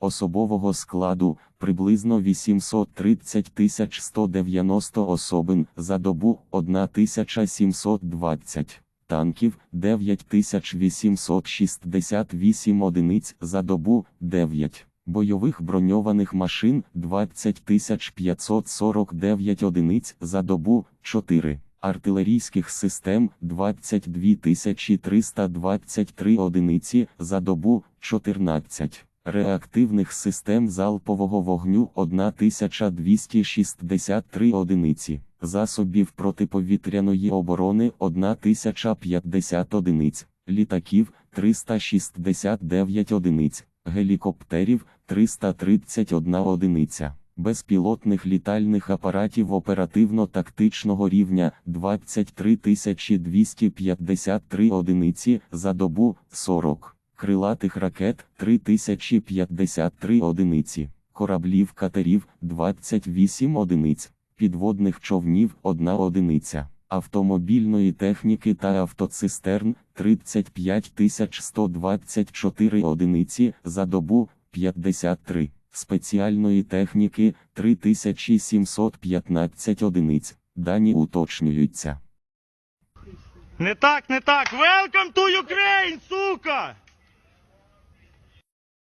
особового складу приблизно 830 190 особин за добу 1720 танків 9868 одиниць за добу 9. Бойових броньованих машин 20 549 одиниць за добу 4. Артилерійських систем 22 323 одиниці за добу 14. Реактивних систем залпового вогню 1263 одиниці. Засобів протиповітряної оборони 1050 одиниць. Літаків 369 одиниць гелікоптерів 331 одиниця, безпілотних літальних апаратів оперативно-тактичного рівня 23 253 одиниці за добу 40, крилатих ракет 3053 одиниці, кораблів катерів 28 одиниць, підводних човнів 1 одиниця автомобільної техніки та автоцистерн 35 124 одиниці за добу 53, спеціальної техніки 3715 одиниць. Дані уточнюються. Не так, не так. Welcome to Ukraine, сука!